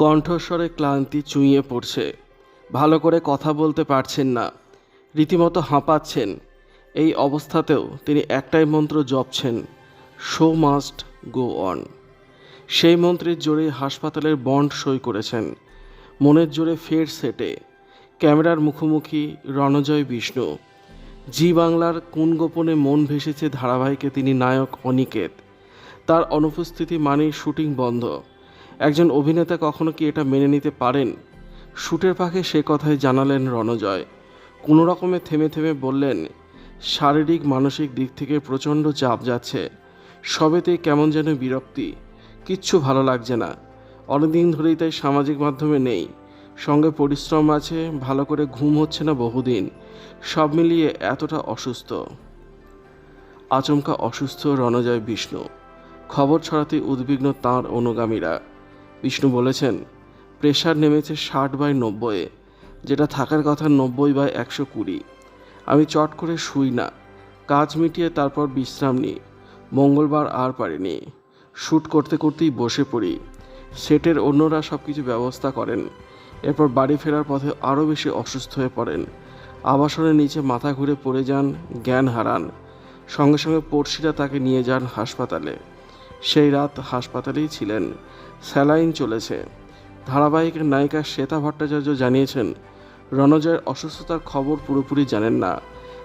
কণ্ঠস্বরে ক্লান্তি চুইয়ে পড়ছে। ভালো করে কথা বলতে পারছেন না। রীতিমতো হাঁপাচ্ছেন। এই অবস্থাতেও তিনি একটাই মন্ত্র জপছেন শো মাস্ট গো অন সেই মন্ত্রের জোরে হাসপাতালের বন্ড সই করেছেন। মনের জোরে ফের সেটে। ক্যামেরার মুখোমুখি রণজয় বিষ্ণু। জি বাংলার কোন গোপনে মন ভেসেছে ধারাবাহিকে তিনি নায়ক অনিকেত। তার অনুপস্থিতি মানেই শুটিং বন্ধ। একজন অভিনেতা কখনো কি এটা মেনে নিতে পারেন? শুটের পাখে সে কথাই জানালেন রণজয়। কোনো রকমে থেমে থেমে বললেন, শারীরিক, মানসিক দিক থেকে প্রচণ্ড চাপ যাচ্ছে। সবেতেই কেমন যেন বিরক্তি। কিচ্ছু ভালো লাগছে না। অনেকদিন ধরেই তাই সামাজিক মাধ্যমে নেই। সঙ্গে পরিশ্রম আছে, ভালো করে ঘুম হচ্ছে না বহুদিন। সব মিলিয়ে এতটা অসুস্থ। আচমকা অসুস্থ রণজয় বিষ্ণু। খবর ছড়াতে উদ্বিগ্ন তাঁর অনুগামীরা। বিষ্ণু বলেছেন, প্রেশার নেমেছে ষাট বাই নব্বইয়ে, যেটা থাকার কথা নব্বই বাই একশো কুড়ি। আমি চট করে শুই না, কাজ মিটিয়ে তারপর বিশ্রাম নিই, মঙ্গলবার আর পারিনি। শ্যুট করতে করতেই বসে পড়ি, সেটের অন্যরা সব কিছু ব্যবস্থা করেন, এরপর বাড়ি ফেরার পথে আরও বেশি অসুস্থ হয়ে পড়েন, আবাসনের নিচে মাথা ঘুরে পড়ে যান, জ্ঞান হারান, সঙ্গে সঙ্গে পড়শিরা তাকে নিয়ে যান হাসপাতালে। সেই রাত হাসপাতালেই ছিলেন। স্যালাইন চলেছে। ধারাবাহিকের নায়িকা শ্বেতা ভট্টাচার্য জানিয়েছেন রণজয়ের অসুস্থতার খবর পুরোপুরি জানেন না,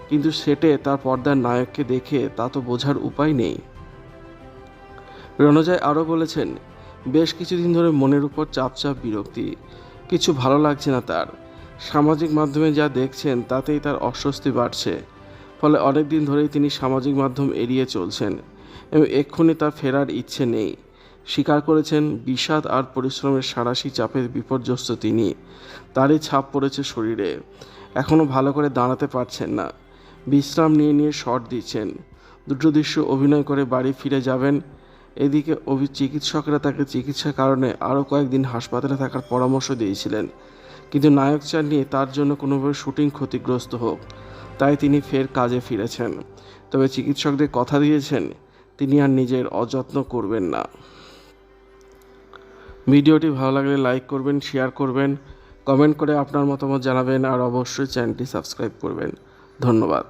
কিন্তু সেটে তার পর্দার নায়ককে দেখে তা তো বোঝার উপায় নেই। রণজয় আরও বলেছেন, বেশ কিছুদিন ধরে মনের উপর চাপ চাপ বিরক্তি, কিছু ভালো লাগছে না তার। সামাজিক মাধ্যমে যা দেখছেন তাতেই তার অস্বস্তি বাড়ছে, ফলে অনেক দিন ধরেই তিনি সামাজিক মাধ্যম এড়িয়ে চলছেন। এক্ষুনি তার ফেরার ইচ্ছে নেই। স্বীকার করেছেন, বিষাদ আর পরিশ্রমের সারাশি চাপের বিপর্যস্ত তিনি। তারই ছাপ পড়েছে শরীরে। এখনও ভালো করে দাঁড়াতে পারছেন না। বিশ্রাম নিয়ে নিয়ে শট দিচ্ছেন। দুটো দৃশ্য অভিনয় করে বাড়ি ফিরে যাবেন। এদিকে অভি চিকিৎসকরা তাকে চিকিৎসার কারণে আরও কয়েকদিন হাসপাতালে থাকার পরামর্শ দিয়েছিলেন। কিন্তু নায়ক নিয়ে তার জন্য কোনোভাবে শুটিং ক্ষতিগ্রস্ত হোক। তাই তিনি ফের কাজে ফিরেছেন। তবে চিকিৎসকদের কথা দিয়েছেন তিনি আর নিজের অযত্ন করবেন না। ভিডিওটি ভালো লাগলে লাইক করবেন শেয়ার করবেন কমেন্ট করে আপনার মতামত জানাবেন, আর অবশ্যই চ্যানেলটি সাবস্ক্রাইব করবেন। ধন্যবাদ।